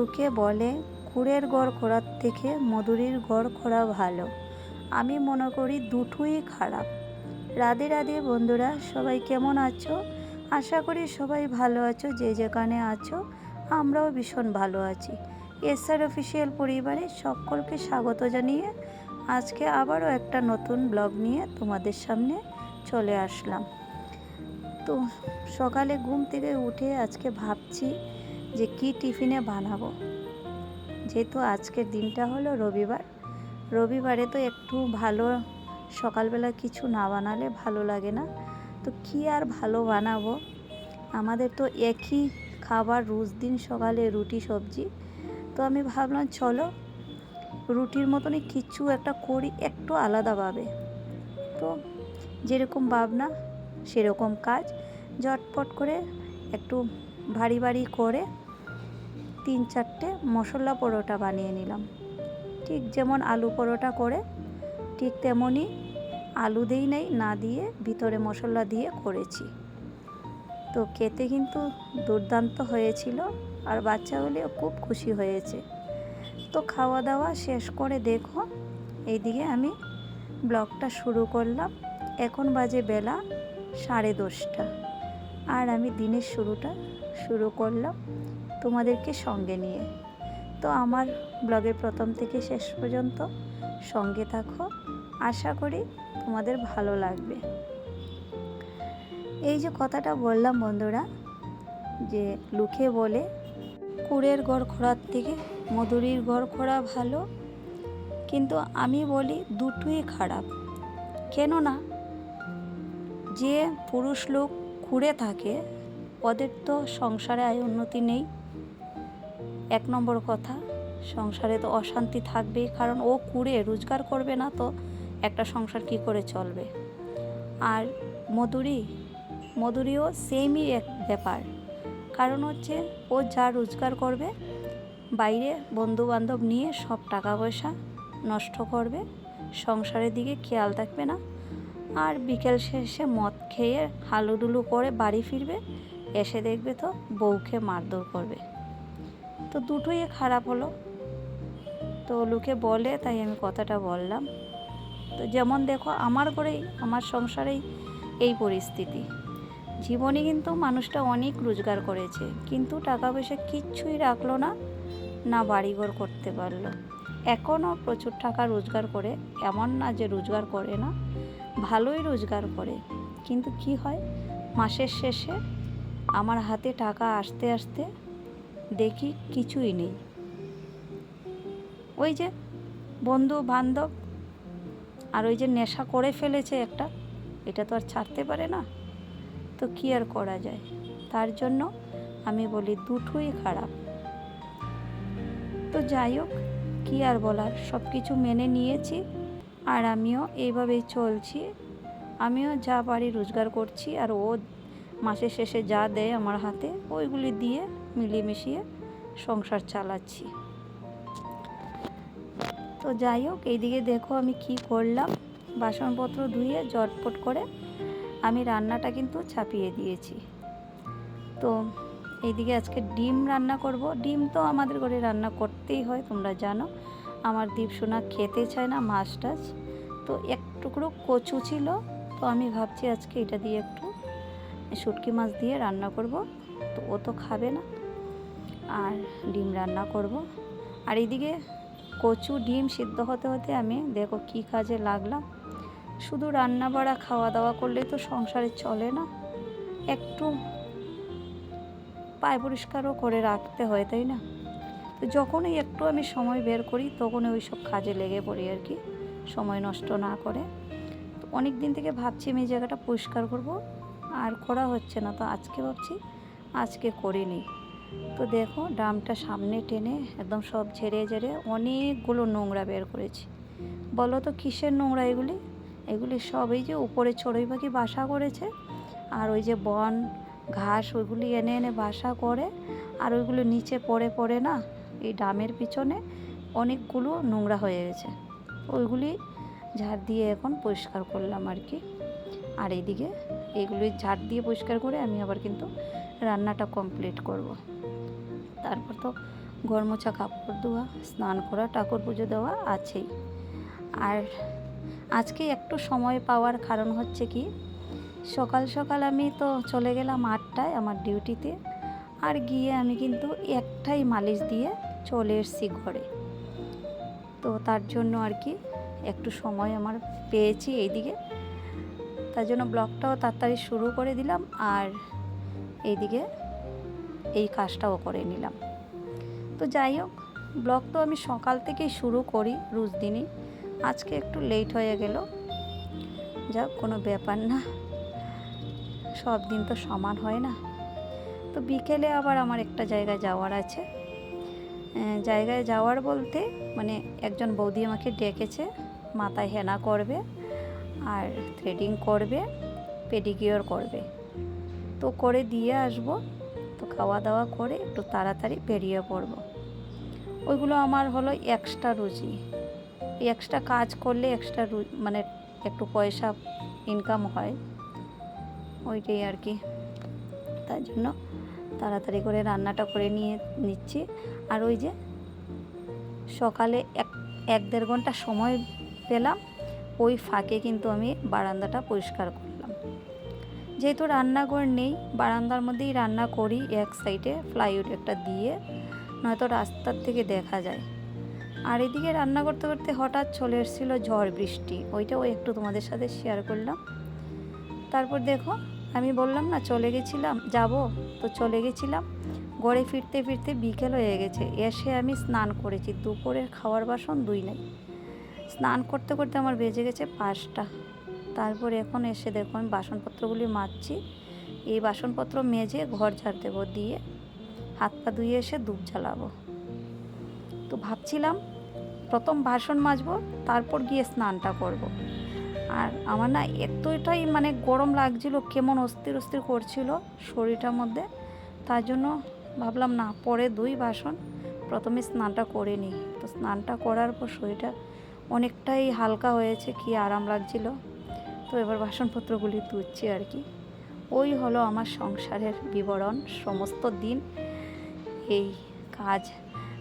লোকে বলে কুড়ের গড় করার থেকে মধুরীর গড় করা ভালো। আমি মনে করি দুটোই খারাপ। রাধে রাধে বন্ধুরা, সবাই কেমন আছো? আশা করি সবাই ভালো আছো, যে যেখানে আছো, আমরাও ভীষণ ভালো আছি। এসআর অফিসিয়াল পরিবারে সকলকে স্বাগত জানিয়ে আজকে আবারও একটা নতুন ব্লগ নিয়ে তোমাদের সামনে চলে আসলাম। তো সকালে ঘুম থেকে উঠে আজকে ভাবছি যে কি টিফিনে বানাবো? যেহেতু আজকের দিনটা হলো রবিবার, রবিবারে তো একটু ভালো সকালবেলা কিছু না বানালে ভালো লাগে না। তো কি আর ভালো বানাবো? আমাদের তো একই খাবার রোজ দিন সকালে রুটি, সবজি। তো আমি ভাবলাম, চলো, রুটির মতনই কিছু একটা করি, একটু আলাদাভাবে তো যেরকম ভাবনা, সেরকম কাজ। ঝটপট করে একটু ভারী ভারী করে তিন চারটে মশলা পরোটা বানিয়ে নিলাম। ঠিক যেমন আলু পরোটা করে, ঠিক তেমনই আলু দিই নাই, না দিয়ে ভিতরে মশলা দিয়ে করেছি। তো খেতে কিন্তু দুর্দান্ত হয়েছিল আর বাচ্চা হলেও খুব খুশি হয়েছে। তো খাওয়া দাওয়া শেষ করে দেখো, এইদিকে আমি ব্লগটা শুরু করলাম। এখন বাজে বেলা সাড়ে দশটা। আর আমি দিনের শুরুটা শুরু করলাম তোমাদেরকে সঙ্গে নিয়ে। তো আমার ব্লগের প্রথম থেকে শেষ পর্যন্ত সঙ্গে থাকো। আশা করি তোমাদের ভালো লাগবে। এই যে কথাটা বললাম বন্ধুরা, যে লুকে বলে, কুড়ের গড় খোড়ার থেকে মধুরীর গড় খোড়া ভালো। কিন্তু আমি বলি দুটোই খারাপ। কেননা যে পুরুষ লোক খুঁড়ে থাকে, ওদের তো সংসারে আয় উন্নতি নেই। এক নম্বর কথা, সংসারে তো অশান্তি থাকবেই, কারণ ও কুড়ে, রোজগার করবে না তো একটা সংসার কি করে চলবে? আর মধুরি, মধুরিও সেমই এক ব্যাপার, কারণ হচ্ছে ও যা রোজগার করবে, বাইরে বন্ধু বান্ধব নিয়ে সব টাকা পয়সা নষ্ট করবে, সংসারের দিকে খেয়াল থাকবে না। আর বিকেল শেষে মদ খেয়ে হালুডুলু করে বাড়ি ফিরবে, এসে দেখবে তো বউকে মারধর করবে। তো দুটোই খারাপ হলো। তো লোকে বলে, তাই আমি কথাটা বললাম। তো যেমন দেখো, আমার ঘরেই, আমার সংসারেই এই পরিস্থিতি। জীবনে কিন্তু মানুষটা অনেক রোজগার করেছে, কিন্তু টাকা পয়সা কিচ্ছুই রাখল না না বাড়িঘর করতে পারল। এখনও প্রচুর টাকা রোজগার করে, এমন না যে রোজগার করে না ভালোই রোজগার করে। কিন্তু কি হয়? মাসের শেষে আমার হাতে টাকা আসতে আসতে দেখি কিছুই নেই। ওই যে বন্ধু বান্ধব আর ওই যে নেশা করে ফেলেছে একটা, এটা তো আর ছাড়তে পারে না। তো কী আর করা যায়? তার জন্য আমি বলি দুটোই খারাপ। তো যাই হোক, কী আর বলার? সব কিছু মেনে নিয়েছি। আর আমিও এইভাবেই চলছি। আমিও যা পারি রোজগার করছি আর ও মাসের শেষে যা দেয় আমার হাতে, ওইগুলি দিয়ে মিলিয়ে মিশিয়ে সংসার চালাচ্ছি। তো যাই হোক, এইদিকে দেখো আমি কি করলাম। বাসনপত্র ধুয়ে জটপট করে আমি রান্নাটা কিন্তু ছাপিয়ে দিয়েছি। তো এইদিকে আজকে ডিম রান্না করব। ডিম তো আমাদের ঘরে রান্না করতেই হয়, তোমরা জানো। আমার দ্বীপ সোনা খেতে চায় না, মাছ টাছ। তো এক টুকরো কচু ছিল, তো আমি ভাবছি আজকে এটা দিয়ে একটু শুটকি মাছ দিয়ে রান্না করব। তো ও তো খাবে না। আর ডিম রান্না করব। আর এদিকে কচু ডিম সিদ্ধ হতে হতে আমি দেখো কি কাজে লাগলাম। শুধু রান্না বাড়া, খাওয়া দাওয়া করলে তো সংসারে চলে না। একটু পায় পরিষ্কারও করে রাখতে হয়, তাই না? তো যখনই একটু আমি সময় বের করি, তখনই ওই সব কাজে লেগে পড়ি আর কি, সময় নষ্ট না করে। তো অনেক দিন থেকে ভাবছি আমি এই জায়গাটা পরিষ্কার করব, আর করা হচ্ছে না। তো আজকে ভাবছি, আজকে করে করিনি তো দেখো, ড্রামটা সামনে টেনে একদম সব ঝেড়ে ঝেড়ে অনেকগুলো নোংরা বের করেছি। বলো তো কিসের নোংরা এগুলি? এগুলি সব এই যে উপরে চড়ুই পাখি বাসা করেছে, আর ওই যে বন, ঘাস, ওইগুলি এনে এনে বাসা করে, আর ওইগুলো নিচে পড়ে পড়ে না এই ডামের পিছনে অনেকগুলো নোংরা হয়ে গেছে। ওইগুলি ঝাড় দিয়ে এখন পরিষ্কার করলাম আর কি। আর এইদিকে এইগুলি ঝাড় দিয়ে পরিষ্কার করে আমি আবার কিন্তু রান্নাটা কমপ্লিট করব। তারপর তো ঘর মোছা, কাপড় ধোয়া, স্নান করা, ঠাকুর পুজো দেওয়া আছেই। আর আজকে একটু সময় পাওয়ার কারণ হচ্ছে কি, সকাল সকাল আমি তো চলে গেলাম আটটায় আমার ডিউটিতে। আর গিয়ে আমি কিন্তু একটাই মালিশ দিয়ে চলে এসেছি ঘরে। তো তার জন্য আর কি একটু সময় আমার পেয়েছি এইদিকে। তার জন্য ব্লগটাও তাড়াতাড়ি শুরু করে দিলাম আর এইদিকে এই কাজটাও করে নিলাম। তো যাই হোক, ব্লগ তো আমি সকাল থেকেই শুরু করি রোজ দিনই। আজকে একটু লেট হয়ে গেল। যাক, কোনো ব্যাপার না। সব দিন তো সমান হয় না। তো বিকেলে আবার আমার একটা জায়গায় যাওয়ার আছে। জায়গায় যাওয়ার বলতে মানে একজন বৌদি আমাকে ডেকেছে, মাথায় হেনা করবে আর থ্রেডিং করবে পেডিকিওর করবে। তো করে দিয়ে আসব, তো খাওয়া দাওয়া করে একটু তাড়াতাড়ি বেরিয়ে পড়ব। ওইগুলো আমার হলো এক্সট্রা রুচি। এক্সট্রা কাজ করলে এক্সট্রা মানে একটু পয়সা ইনকাম হয়। ওইটাই আর কি। তার জন্য তাড়াতাড়ি করে রান্নাটা করে নিয়ে নিচ্ছি। আর ওই যে সকালে এক এক দেড় ঘণ্টা সময় পেলাম, ওই ফাঁকে কিন্তু আমি বারান্দাটা পরিষ্কার করলাম। যেহেতু রান্নাঘর নেই, বারান্দার মধ্যেই রান্না করি, এক সাইডে ফ্লাইউড একটা দিয়ে, নয়তো রাস্তার থেকে দেখা যায়। আর এদিকে রান্না করতে করতে হঠাৎ চলে এসেছিল ঝড় বৃষ্টি, ওইটাও একটু তোমাদের সাথে শেয়ার করলাম। তারপর দেখো আমি বললাম, না, চলে গেছিলাম, যাব। তো চলে গেছিলাম। ঘরে ফিরতে ফিরতে বিকেল হয়ে গেছে। এসে আমি স্নান করেছি। দুপুরের খাওয়ার বাসন দুই নাই। স্নান করতে করতে আমার বেজে গেছে পাঁচটা। তারপর এখন এসে দেখো, আমি বাসনপত্রগুলি মাজছি। এই বাসনপত্র মেজে ঘর ঝাড় দেবো দিয়ে হাত পা ধুয়ে এসে ধূপ জ্বালাবো। তো ভাবছিলাম, প্রথম বাসন মাজবো, তারপর গিয়ে স্নানটা করব। আর আমার না এতটাই মানে গরম লাগছিল, কেমন অস্থির অস্থির করছিল শরীরটার মধ্যে। তার জন্য ভাবলাম, না, পরে দুই বাসন প্রথমে স্নানটা করে নিই। তো স্নানটা করার পর শরীরটা অনেকটাই হালকা হয়েছে, কি আরাম লাগছিল। তো এবার বাসনপত্রগুলি ধুচ্ছি আর কি। ওই হলো আমার সংসারের বিবরণ। সমস্ত দিন এই কাজ,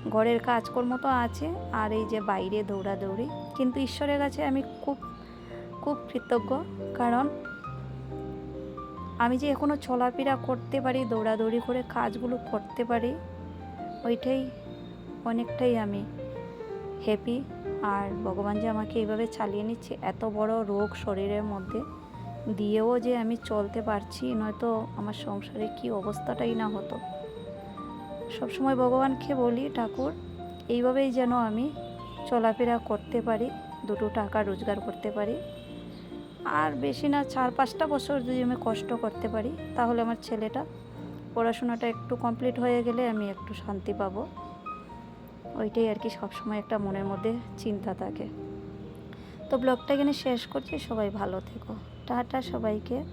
ঘরের কাজকর্ম তো আছে, আর এই যে বাইরে দৌড়াদৌড়ি, কিন্তু ঈশ্বরের কাছে আমি খুব খুব কৃতজ্ঞ। কারণ আমি যে এখনও চলাফেরা করতে পারি, দৌড়াদৌড়ি করে কাজগুলো করতে পারি, ওইটাই অনেকটাই আমি হ্যাপি আর ভগবান যে আমাকে এইভাবে চালিয়ে নিচ্ছে, এত বড় রোগ শরীরের মধ্যে দিয়েও যে আমি চলতে পারছি, নয়তো আমার সংসারে কি অবস্থাটাই না হতো। সবসময় ভগবানকে বলি, ঠাকুর, এইভাবেই যেন আমি চলাফেরা করতে পারি, দুটো টাকা রোজগার করতে পারি আর বেশি না, চার পাঁচটা বছর যদি আমি কষ্ট করতে পারি, তাহলে আমার ছেলেটা পড়াশোনাটা একটু কমপ্লিট হয়ে গেলে আমি একটু শান্তি পাবো। ওইটাই আর কি সবসময় একটা মনের মধ্যে চিন্তা থাকে। তো ব্লগটা এখানে শেষ করছি, সবাই ভালো থেকো। টাটা সবাইকে।